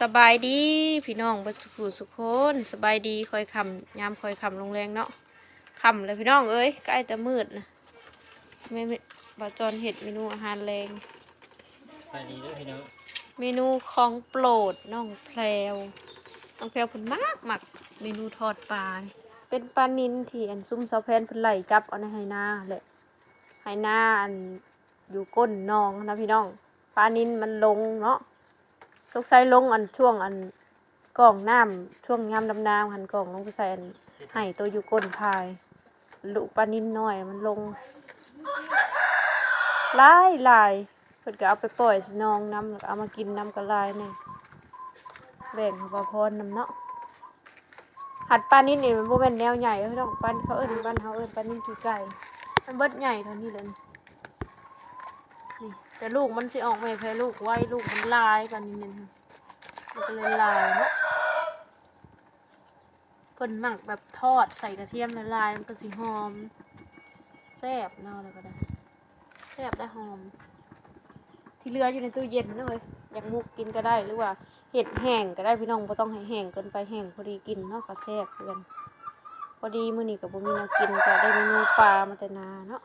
สบายดีพี่น้องเบัดสุขุสุขคนสบายดีคอยคำยามคอยคำลงแรงเนาะคำเลยพี่น้องเอ้ยใกล้จะมืดนะไม่ไม่บาจรเห็ดเมนูอาหารแรงไปดีด้วยพี่น้องเมนูของโปรดน้องแพรวน้องแพรวเพิ่นมากมักเมนูทอดปลานี่เป็นปลานินที่อันซุ่มเสาแพนเพิ่นไหลจับเอาในไหนาแหละไหนาอันอยู่ก้นหนองนะพี่น้องปลานินมันลงเนาะ สกใส่ลงอันช่วงอันกล่องน้ำช่วงยามดำน้ำหันกล่องลงไปใส่อันไห้ตัวอยู่ก้นพาย ลูกปลานินน้อยมันลงหลายหลายเพิ่นก็เอาไปปล่อยสิน้องน้ำแล้วก็เอามากินน้ำกระลายนี่แบ่งให้ปลาพรน้ำเนาะหัดปลานิ่นนี่มันบ่แม่นแนวใหญ่เด้อพี่น้องปลาเขาเอิ้นบ้านเขาเอิ้นปลานิ่นขี้ไก่มันเบิดใหญ่เท่านี้เลย นี่แต่ลูกมันสิออกไม่แพ้ลูกไว้ลูกมันลายปลานิ่นนี่มันก็เลยลายเนาะเพิ่นหมักแบบทอดใส่กระเทียมละลายมันก็สิหอมแซ่บเนาะแล้วก็ได้แซ่บได้หอม ที่เหลืออยู่ในตู้เย็นนะเลยอยากมุกกินก็ได้หรือว่าเห็ดแห้งก็ได้พี่น้องบ่ต้องให้แห้งเกินไปแห้งพอดีกินเนาะก็แซ่บคือกันพอดีมื้อนี้ก็บ่มีแนวกินก็ได้เมนูปลามาแต่นาเนาะ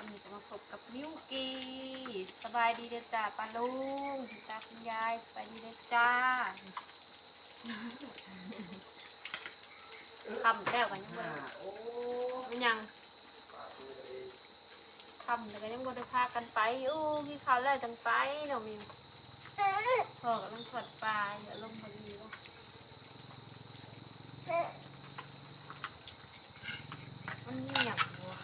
ตอนนี้จะมาพบกับมิวกี้สบายดีเด้อจ้าป้าลุงคุณตาคุณยายสบายดีเด้อจ้าคำแล้วกันยังบ่ได้มันยังคำแล้วก็ยังบ่ได้พากันไปโอ้มีข่าวแล้วจังไปเนาะมิวพ่อกำลังถอดปลาอย่าลงพอดีเนาะมันมีหยังวะ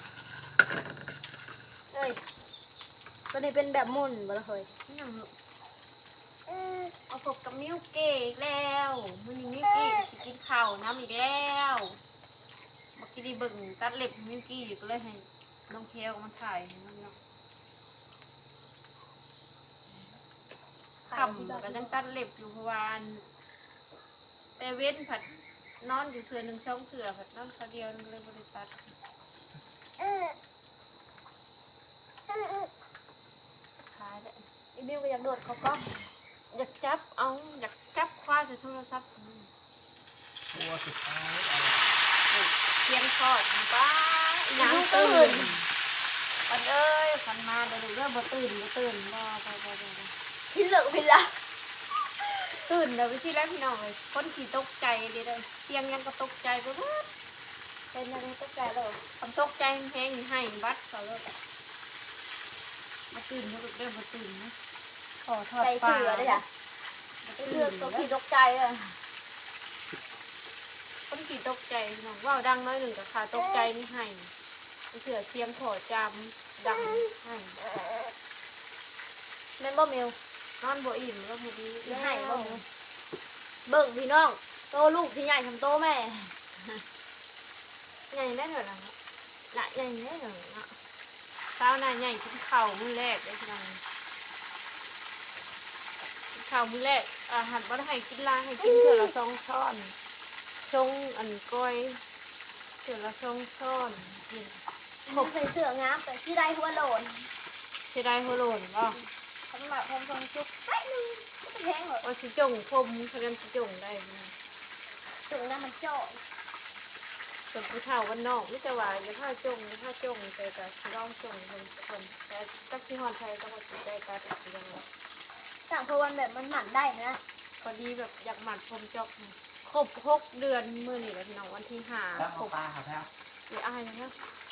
เอ้ยตัว นี้เป็นแบบมุ่นบ่ละเฮ้ยนี่งลูกเอาพบกับมิวเกอีกแล้วมื้อนี้มิวเก้สิกินข้าวน้ำอีกแล้วเมื่อกี้ดีเบิ่งตัดเล็บมิวเกอยู่ก็เลยให้น้องเคียวมาถ่ายให้มันเนาะคำก็ยังตัดเล็บอยู่เพราะว่าอันแต่เว้นผัดนอนอยู่เถื่อหนึ่งช่องเถื่อผัดนอนคนเดียวนึงเลยบริตัด ได้อีบิวก็อยากโดดเขาก็อยากจับเอาอยากจับคว้าใส่โทรศัพท์อืมตัวสุดท้ายอะไรเทียนทอดมันป้าอีหยังตื่นปันเอ้ยปันมาเดี๋ยวดูเรื่องบ่ตื่นบ่ตื่นบ่บ่บ่บ่บ่พี่เลิกพี่ละตื่นเดี๋ยวไปสิแล้วพี่น้องเลยคนขี่ตกใจเลยเด้อเสียงยังก็ตกใจไปหมดเป็นยังไงตกใจเลยคำตกใจแห้งๆให้บัดเขาเลยมาตื่นมาลุกเด้อบ่ตื่นนะ ขอทอดใจปลาเสือได้จ้ะบ่เลืตื่อนกตัวพี่ตกใจเลยคนขี่ตกใจน้องว่าวดังน้อยหนึ่งกับขาตกใจนี่ให้เสือเสียงขอจำดังให้แม่นบ่มิวนอนบ่อิ่มแล้วพอดีมีให้บ่มิวเบิ่งพี่น้อง โตลูกที่ใหญ่ทำโตแม่ ใหญ่ได้เถอะนะละใหญ่ได้เถอะนะเช้าหน้าใหญ่กินข้าวมื้อแรกได้ทีนังกิน ข้าวมื้อแรกอาหารบ่ได้ให้กินหลายให้กินเถื่อละสองช้อนชงอันก้อยเถื่อละสองช้อนกินผมใส่เสื้องามแต่ที่ได้หัวโหลนเสียดายหัวโลนบ่สำหรับผมทรงชุบไปหนึ่งไม่แพงหรอกว่าสิจงคมเขาเรียนสิจงได้นะถึงนั้นมันเจ่อส่วนผู้เฒ่าวันนอกมิแต่ว่าอย่าผ้าจงอย่าผ้าจงแต่ก็สิลองจงคนคนแต่ตักสิฮอนไทยก็บ่สิได้ตัดอีกอย่างว่า สั่งพวันแบบมันหมันได้นะพอดีแบบอยากหมัดผมจอกครบหกเดือนมื้อนี้แหละพี่น้องวันที่ห้าตั้งครเอาบปลาครับแล้วสิอายนะ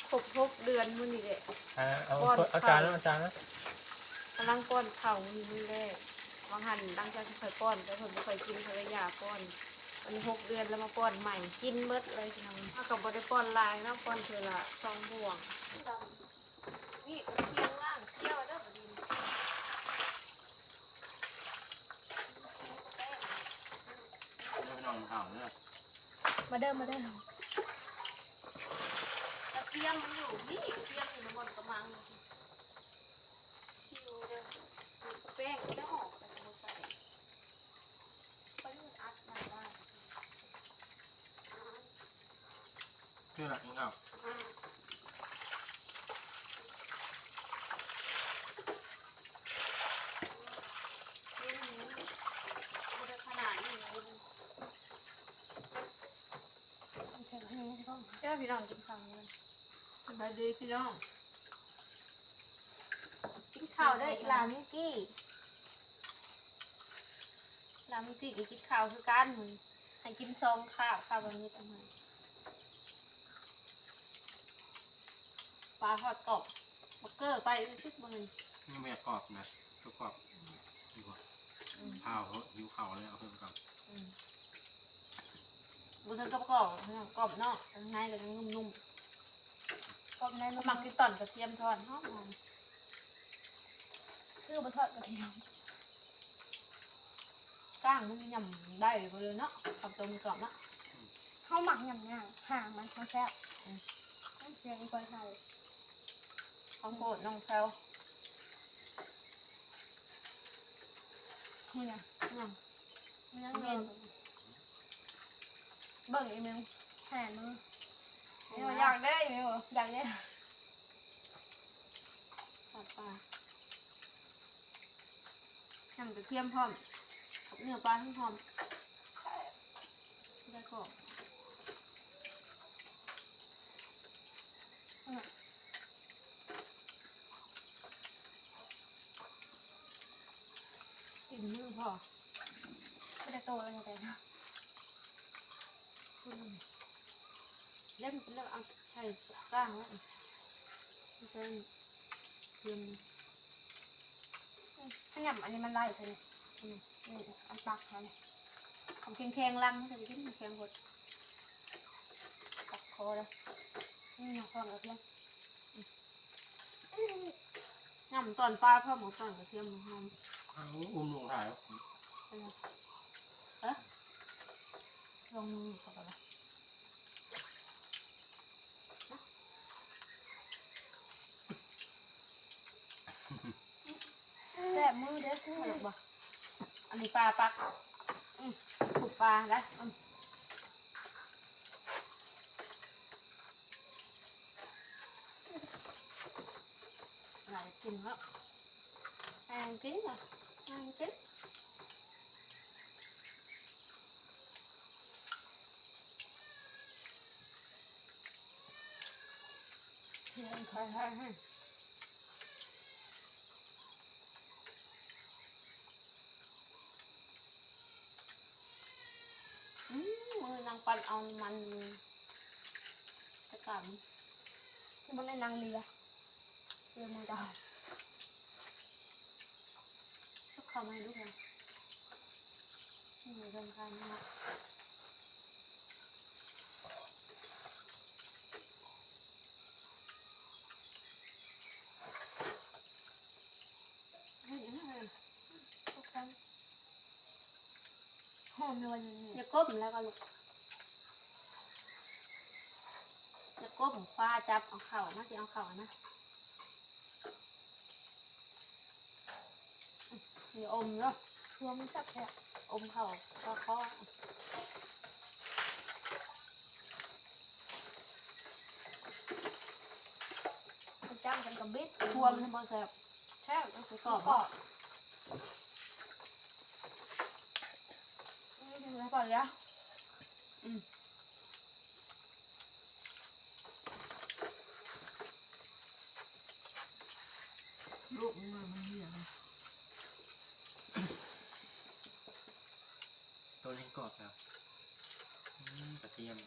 ครบหกเดือนมื้อนี้แหละเอาป้อนเอาจานแล้วเอาจานแล้วกำลังป้อนข้าวมื้อมื้อแรกบางหันตั้งใจสิค่อยป้อนแต่เพิ่นบ่ค่อยกินภรรยาป้อนอันนี้หกเดือนแล้วมาป้อนใหม่กินเบิดเลยพี่น้องถ้าก็บ่ได้ป้อนหลายนะป้อนเทื่อละสองบ่วงนี่เที่ยงล่างเที่ยวเด้อบ่ดี ไม่น้องเอาเนี่ย มาเดิมมาเดิมตะเกียงมันอยู่นี่เทียงอยู่ในบนกระมังคิวเด้อแป้งจะออกแต่ไม่ใส่ไปมันอัดมาได้คือหลักยังเอา นี่มันมันจะขนาดนี้เลยเจ้า พี่น้องกินข้าวเลยสบายดีพี่น้องกินข้าวได้อีหลามิกกี้ลามิติกินข้าวคือกันมึงให้กินซองข้าวข้าววันนี้ทำไมปลาทอดกรอบบักเกอร์ไปทิศมือนี่ไม่กรอบนะก็กรอบดีกว่าข้าวเขาหิวข้าวเลยเอาเพิ่มก่อน บุญเทิงกรอบกรอบกรอบนอกข้างในก็ยังนุ่มก็ในๆมันหมักที่ต่อนกระเทียมทอดหอมคือบะทอดกระเทียมๆก้างมันยำได้เลยเนาะกับตัวมันกรอบเนาะข้าวหมักยำย่างห่างมันมันแซ่บเสียงอีกคนไทยข้าวโพดน้องแซวนี่นะน้มันนั่งเรียนำ เบิ่งอีเมลแห่มือนี่มันอยากได้ไหมวะอยากได้ปลาปลาทำกระเทียมพร้อมกับเนื้อปลาทั้งพร้อมได้กรอบกินมือพอไม่ได้โตอะไรไงแต่นะอืม เล่มเล่มเอาใส่ก้างแล้วไม่ใช่เทียมขยำอันนี้มันไล่ไปเลยอืมนี่อันปักเขาเนี่ยของแข็งแข็งๆลังแต่ที่มันแข็งหดตักคอแล้วนี่หนักความกระเทียยำตอนปลาเพิ่มหมูตอนกระเทียมหอมอุ้มลงถ่ายแล้วเออ ก่อนละแซ่บมือเด้อไม่หรอกบ่อันนี้ปลาปักอืมถูกปลาได้อืมหลายกินแล้วแองกินเหรอแอ งกินเทียมใช่ใช่ใช่อืมมือนางปันเอามันตะกันที่มันในนางเรือเรือมือดาวทุกเขาไม่รู้เลยมือสำคัญมากเฮ้ยยังไงทุกคน ห อมในวันนี้อย่าก้มแล้วก็ลูกอย่าก้มฟ้าจับเอาเข่ามาสิเอาเข่านะอย่าอมเนาะรวมแซ่บแซ่บอมเข่าก็คอมันจ้างกันกับบิดทัวมันบ่แซ่บแซ่บก็คือกรอบ อยแลูกมันม่เหี้ยตัวนี้กรอบแล้วกระเทียม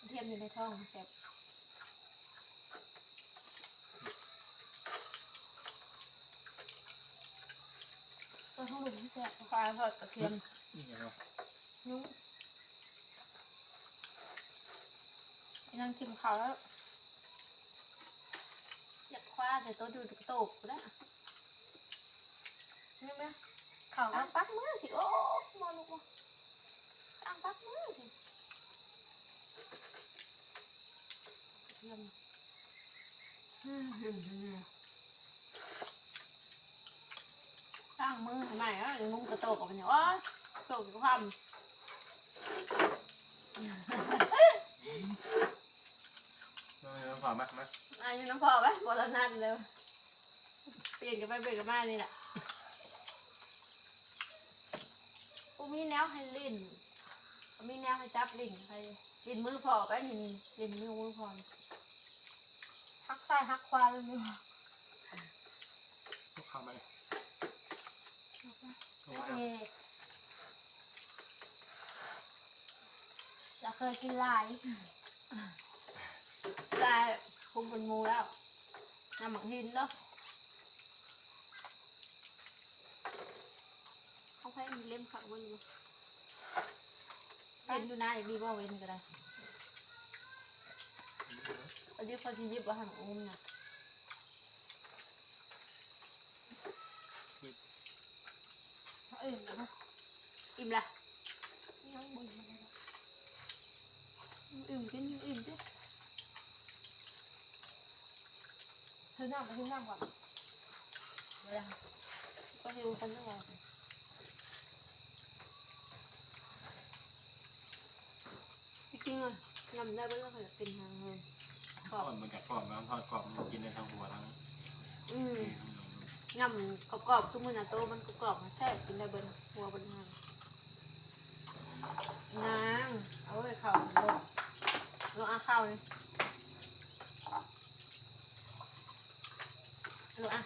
กระเทียมอยู่ในท้องแซ่บตัวท้องหลุมแซ่บปลาทอดกระเทียม นี่เนาะนุ้งนั่งกินข้าวแล้ว อยากคว้าแต่ตัวดูโตกๆแล้วนี่ไหมเขาตั้งปักมือสิ โอ้มอลูกมาตั้งปักมือสิเยี่ยมอืมอืมอืมตั้งมือทำไมอะยังงงกระโตกออกมาเนี่ยโอ้ ยโตกอยู่ความน้องน้องพอมากไหมอายุน้ำพอไหมบอลนันเลยเปลี่ยนกันไปเปลี่ยนกันมานี่แหละกูมีแนวให้ลิ้นมีแนวให้จับลิ้นไปลิ้นมือพอก็ยินลิ้นมือมือพอฮักซ้ายฮักขวาเลยมั้ยลูกเข้าไหมโอ้ยเอ๊ะเราเคยกินหลายได้คุมเป็นมูแล้วน้ำหมักหินเนาะเขาให้มีเล่มขักไว้อยู่เว้นอยู่นะดีว่าเว้นก็ได้อันนี้เขาจะยิบว่าหังอุ้มนะเอิ่มแล้วนะอิ่มละยังบุญมาเลย อิ่มกินอิ่มดิเธอนั่งไปที่นั่งก่อนเวลาก็หิวกันทั้งวันจริงๆอะยำได้เบ้างเป็นทางเลยกรอบมือนกับกรอบน้ำทอดกรอบมันกินได้ทั้งหัวทั้งอืมน้ำกรอบๆคือมือนาโตมันกรอบๆนะแซ่บกินได้เบิ้ลหัวเบิ้ลทางนางเอาไว้เข่าลง ลงอาเข้าเลยลงอะ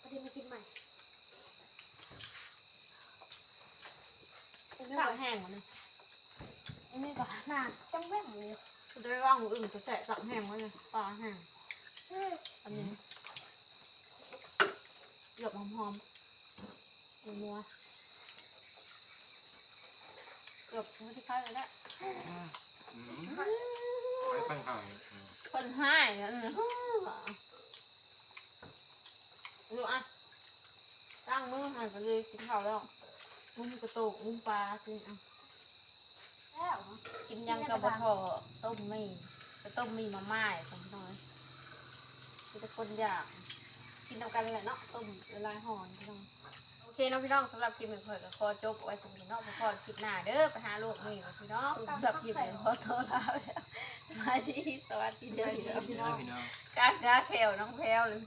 ประเดี๋ยวมากินใหม่ข้าวแห้งมันเลยอันนี้ก็หนาจังแม่งเลยจะได้ว่างมืออื่นจะแสะสับแห้งไว้เลยปลาแห้งเฮ้ยอันนี้ หยบหอมๆเอานัวหยบม่ได้คล้ายเลยและไว้ตั้งห่างอืมคนให้กันดูอะตั้งมือให้ไปเลยกินข้าวแล้วมุ้มกระโตกมุ้มปลากินอะแล้วกินยังกับบะพอต้มมีจะต้มมีมาม่าสองน้อยมีแต่คนอยาก กินทำกันเลยเนาะต้มละลายห่อนพี่น้องโอเคเนาะพี่น้องสำหรับคลิปนี้ข่อยก็ขอจบเอาไว้ตรงนี้เนาะพอพอคลิปหน้าเด้อไปหาลูกนี่พี่น้องสำหรับคลิปนี้ขอโทษลาไปแล้วสวัสดีสวัสดีเด้อพี่น้องพี่น้องพี่น้องกากาแขวน้องแพรวเลย